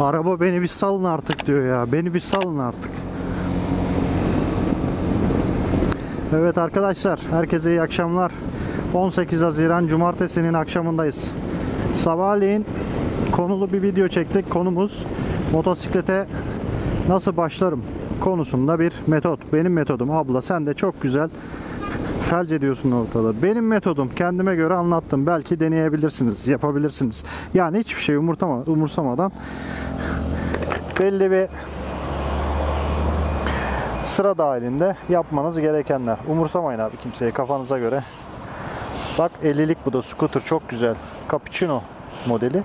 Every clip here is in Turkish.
Araba beni bir salın artık diyor ya. Beni bir salın artık. Evet arkadaşlar, herkese iyi akşamlar. 18 Haziran Cumartesi'nin akşamındayız. Sabahleyin konulu bir video çektik. Konumuz motosiklete nasıl başlarım konusunda bir metot. Benim metodum abla sen de çok güzel felç ediyorsun ortalığı. Benim metodum kendime göre anlattım. Belki deneyebilirsiniz, yapabilirsiniz. Yani hiçbir şey umurtama, umursamadan belli bir sıra dahilinde yapmanız gerekenler. Umursamayın abi kimseye kafanıza göre. Bak 50'lik bu da scooter çok güzel. Cappuccino modeli.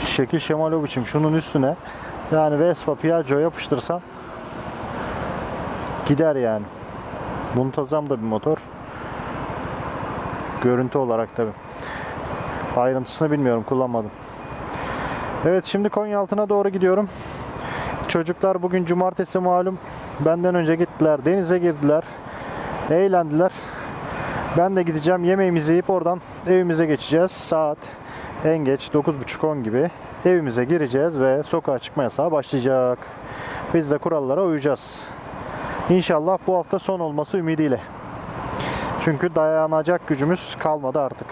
Şekil şemal o biçim. Şunun üstüne yani Vespa Piaggio yapıştırsan gider yani. Muntazam da bir motor. Görüntü olarak tabi. Ayrıntısını bilmiyorum kullanmadım. Evet şimdi Konyaaltı'na doğru gidiyorum. Çocuklar bugün cumartesi malum. Benden önce gittiler. Denize girdiler. Eğlendiler. Ben de gideceğim. Yemeğimizi yiyip oradan evimize geçeceğiz. Saat en geç 9.30-10 gibi evimize gireceğiz ve sokağa çıkma yasağı başlayacak. Biz de kurallara uyacağız. İnşallah bu hafta son olması ümidiyle. Çünkü dayanacak gücümüz kalmadı artık.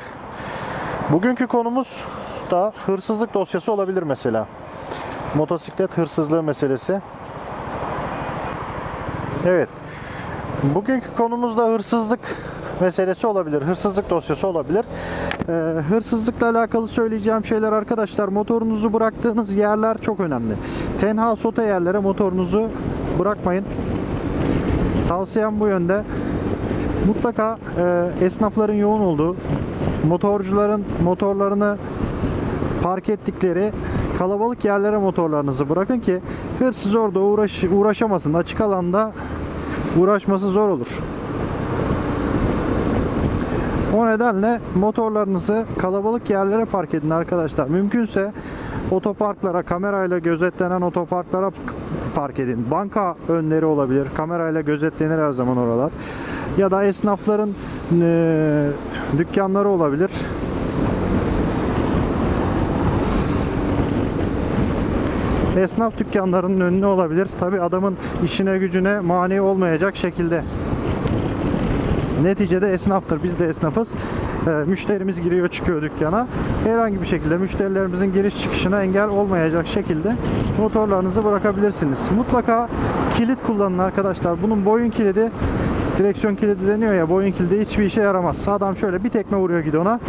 Bugünkü konumuz da hırsızlık dosyası olabilir mesela. Motosiklet hırsızlığı meselesi. Evet. Bugünkü konumuz da hırsızlık meselesi olabilir. Hırsızlık dosyası olabilir. Ee, hırsızlıkla alakalı söyleyeceğim şeyler arkadaşlar motorunuzu bıraktığınız yerler çok önemli. Tenha sota yerlere motorunuzu bırakmayın. Tavsiyem bu yönde. Mutlaka e, esnafların yoğun olduğu, motorcuların motorlarını park ettikleri kalabalık yerlere motorlarınızı bırakın ki hırsız orada uğraş, uğraşamasın. Açık alanda uğraşması zor olur. O nedenle motorlarınızı kalabalık yerlere park edin arkadaşlar. Mümkünse otoparklara, kamerayla gözetlenen otoparklara park edin. Banka önleri olabilir. Kamerayla gözetlenir her zaman oralar. Ya da esnafların eee, dükkanları olabilir. Esnaf dükkanlarının önüne olabilir. Tabi adamın işine gücüne mani olmayacak şekilde. Neticede esnaftır. Biz de esnafız. Ee, müşterimiz giriyor çıkıyor dükkana. Herhangi bir şekilde müşterilerimizin giriş çıkışına engel olmayacak şekilde motorlarınızı bırakabilirsiniz. Mutlaka kilit kullanın arkadaşlar. Bunun boyun kilidi direksiyon kilidi deniyor ya boyun kilidi hiçbir işe yaramaz. Adam şöyle bir tekme vuruyor gidona.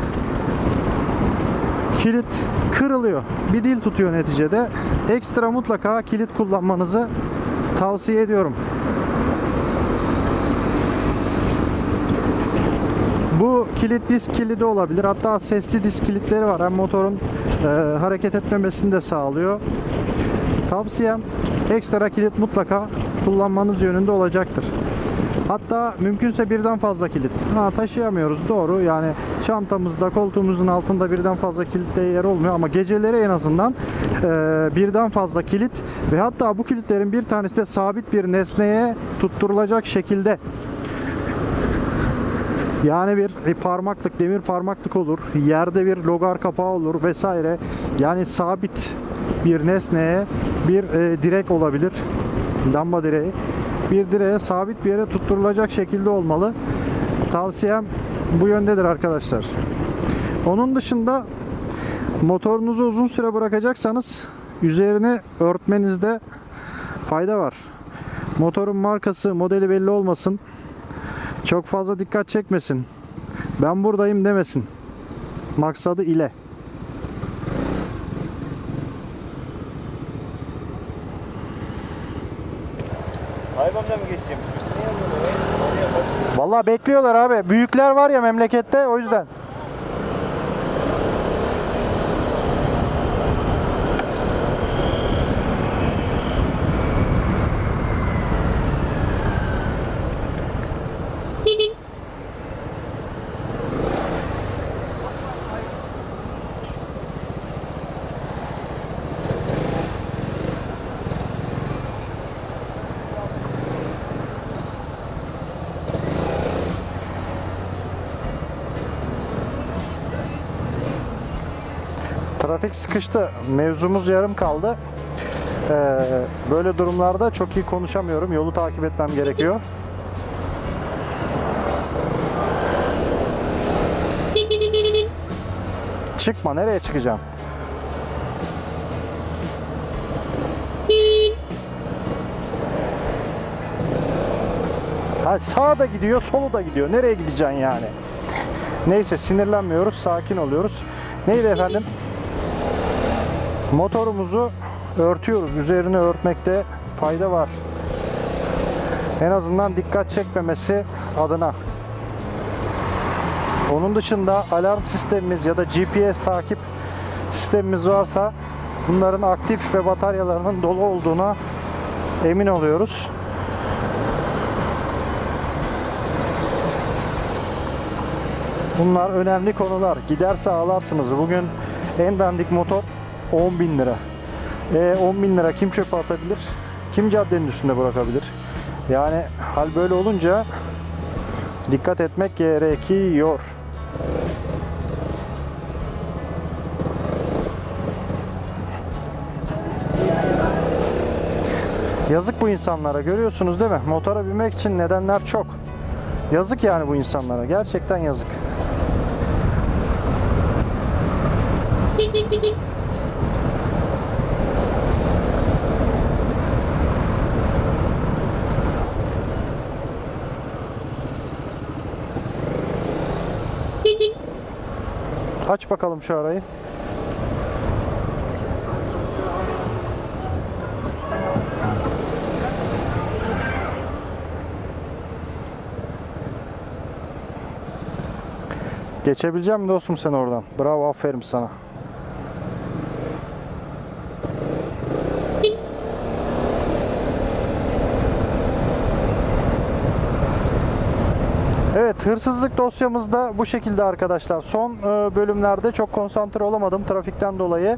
Kilit kırılıyor. Bir dil tutuyor neticede. Ekstra mutlaka kilit kullanmanızı tavsiye ediyorum. Bu kilit disk kilidi olabilir. Hatta sesli disk kilitleri var. Hem motorun e, hareket etmemesini de sağlıyor. Tavsiyem ekstra kilit mutlaka kullanmanız yönünde olacaktır. Hatta mümkünse birden fazla kilit. Ha taşıyamıyoruz doğru. Yani çantamızda, koltuğumuzun altında birden fazla kilitte yer olmuyor ama geceleri en azından e, birden fazla kilit ve hatta bu kilitlerin bir tanesi de sabit bir nesneye tutturulacak şekilde yani bir parmaklık, demir parmaklık olur. Yerde bir logar kapağı olur vesaire. Yani sabit bir nesneye bir e, direk olabilir. Lamba direği. Bir direğe sabit bir yere tutturulacak şekilde olmalı. Tavsiyem bu yöndedir arkadaşlar. Onun dışında motorunuzu uzun süre bırakacaksanız üzerini örtmenizde fayda var. Motorun markası, modeli belli olmasın. Çok fazla dikkat çekmesin. Ben buradayım demesin. Maksadı ile. Hayvanla mı geçeceğim? Vallahi bekliyorlar abi. Büyükler var ya memlekette o yüzden. Trafik sıkıştı. Mevzumuz yarım kaldı. Ee, böyle durumlarda çok iyi konuşamıyorum. Yolu takip etmem gerekiyor. Çıkma. Nereye çıkacaksın? Ha, sağa da gidiyor, solu da gidiyor. Nereye gideceksin yani? Neyse sinirlenmiyoruz, sakin oluyoruz. Neydi efendim? Motorumuzu örtüyoruz. Üzerine örtmekte fayda var. En azından dikkat çekmemesi adına. Onun dışında alarm sistemimiz ya da GPS takip sistemimiz varsa bunların aktif ve bataryalarının dolu olduğuna emin oluyoruz. Bunlar önemli konular. Giderse ağlarsınız. Bugün en dandik motor 10 bin lira. E 10 bin lira kim çöpe atabilir? Kim caddenin üstünde bırakabilir? Yani hal böyle olunca dikkat etmek gerekiyor. Yazık bu insanlara görüyorsunuz değil mi? Motora binmek için nedenler çok. Yazık yani bu insanlara. Gerçekten yazık. Aç bakalım şu arayı. Geçebileceğim dostum sen oradan? Bravo aferin sana. Hırsızlık dosyamızda bu şekilde arkadaşlar. Son e, bölümlerde çok konsantre olamadım trafikten dolayı.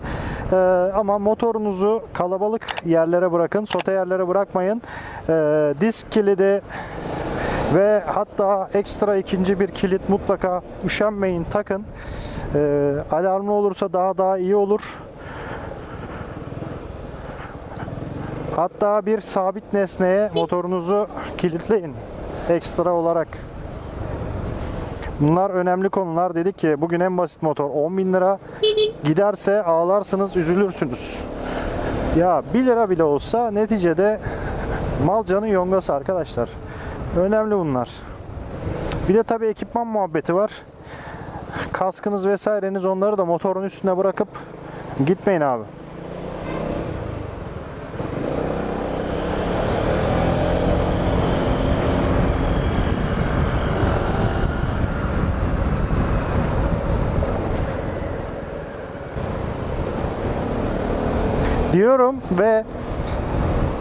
E, ama motorunuzu kalabalık yerlere bırakın. Sote yerlere bırakmayın. E, disk kilidi ve hatta ekstra ikinci bir kilit mutlaka üşenmeyin takın. Alarmlı olursa daha daha iyi olur. Hatta bir sabit nesneye motorunuzu kilitleyin ekstra olarak. Bunlar önemli konular. Dedik ki bugün en basit motor 10 bin lira. Giderse ağlarsınız, üzülürsünüz. Ya 1 lira bile olsa neticede mal canı yongası arkadaşlar. Önemli bunlar. Bir de tabii ekipman muhabbeti var. Kaskınız vesaireniz onları da motorun üstüne bırakıp gitmeyin abi. Diyorum ve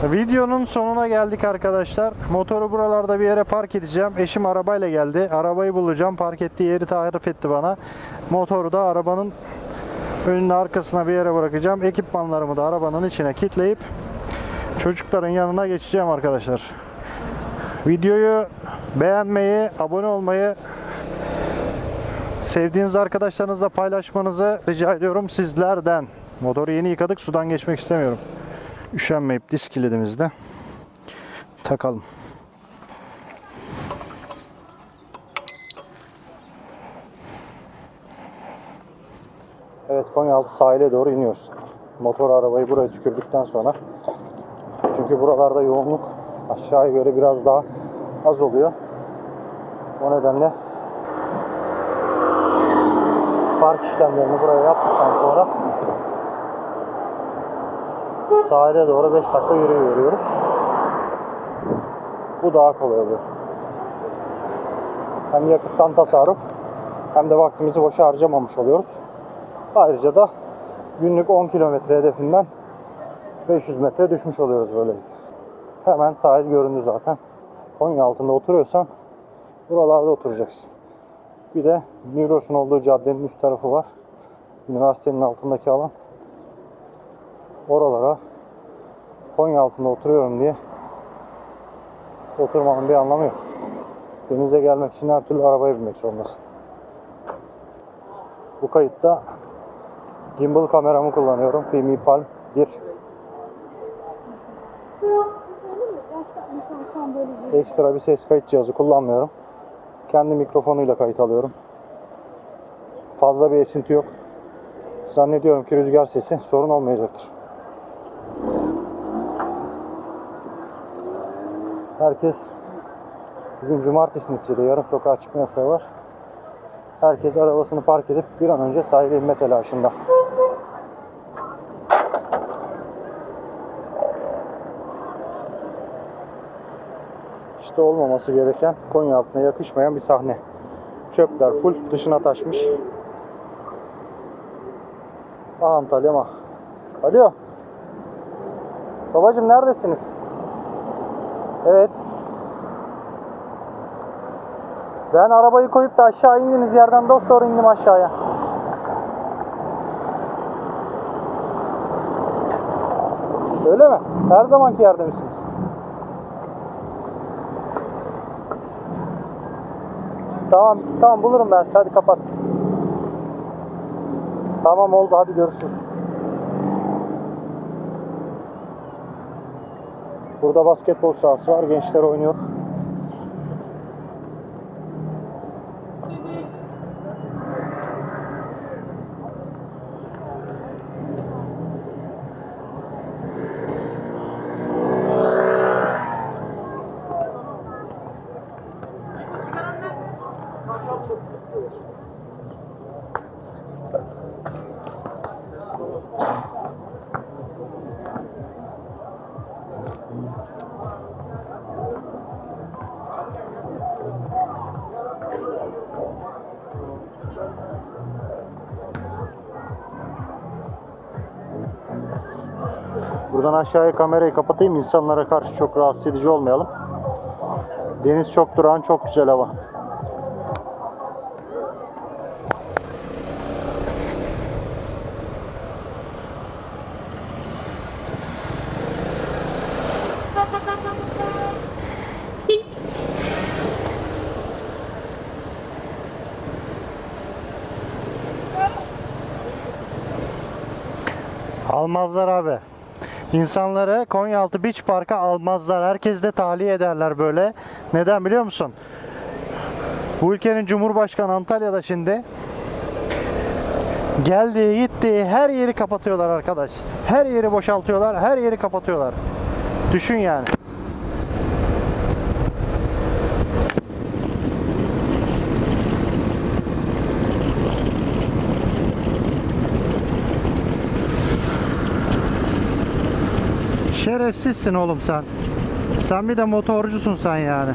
videonun sonuna geldik arkadaşlar. Motoru buralarda bir yere park edeceğim. Eşim arabayla geldi. Arabayı bulacağım. Park ettiği yeri tarif etti bana. Motoru da arabanın önüne arkasına bir yere bırakacağım. Ekipmanlarımı da arabanın içine kilitleyip çocukların yanına geçeceğim arkadaşlar. Videoyu beğenmeyi, abone olmayı sevdiğiniz arkadaşlarınızla paylaşmanızı rica ediyorum sizlerden. Motoru yeni yıkadık. Sudan geçmek istemiyorum. Üşenmeyip disk kilidimizi de takalım. Evet Konyaaltı sahile doğru iniyoruz. Motor arabayı buraya tükürdükten sonra çünkü buralarda yoğunluk aşağıya göre biraz daha az oluyor. O nedenle park işlemlerini buraya yaptıktan sonra sahile doğru 5 dakika yürüyoruz. Bu daha kolay oluyor. Hem yakıttan tasarruf hem de vaktimizi boşa harcamamış oluyoruz. Ayrıca da günlük 10 kilometre hedefinden 500 metre düşmüş oluyoruz böyle. Hemen sahil göründü zaten. Konya altında oturuyorsan buralarda oturacaksın. Bir de Migros'un olduğu caddenin üst tarafı var. Üniversitenin altındaki alan. Oralara Konya altında oturuyorum diye oturmanın bir anlamı yok. Denize gelmek için her türlü arabaya binmek zorundasın. Bu kayıtta Gimbal kameramı kullanıyorum. Filmi Palm 1. Ekstra bir ses kayıt cihazı kullanmıyorum. Kendi mikrofonuyla kayıt alıyorum. Fazla bir esinti yok. Zannediyorum ki rüzgar sesi sorun olmayacaktır. Herkes bugün cumartesi neticede yarın sokağa çıkma yasağı var. Herkes arabasını park edip bir an önce sahile inme telaşında. İşte olmaması gereken Konya altına yakışmayan bir sahne. Çöpler full dışına taşmış. Ah Antalya mah. Alo. Babacım neredesiniz? Evet. Ben arabayı koyup da aşağı indiniz yerden dost doğru indim aşağıya. Öyle mi? Her zamanki yerde misiniz? Tamam, tamam bulurum ben. Hadi kapat. Tamam oldu. Hadi görüşürüz. Burada basketbol sahası var. Gençler oynuyor. Buradan aşağıya kamerayı kapatayım. insanlara karşı çok rahatsız edici olmayalım. Deniz çok durağan, çok güzel hava. Almazlar abi. İnsanları Konyaaltı Beach Park'a almazlar. Herkes de tahliye ederler böyle. Neden biliyor musun? Bu ülkenin Cumhurbaşkanı Antalya'da şimdi geldiği gittiği her yeri kapatıyorlar arkadaş. Her yeri boşaltıyorlar, her yeri kapatıyorlar. Düşün yani. Şerefsizsin oğlum sen. Sen bir de motorcusun sen yani.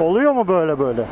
Oluyor mu böyle böyle?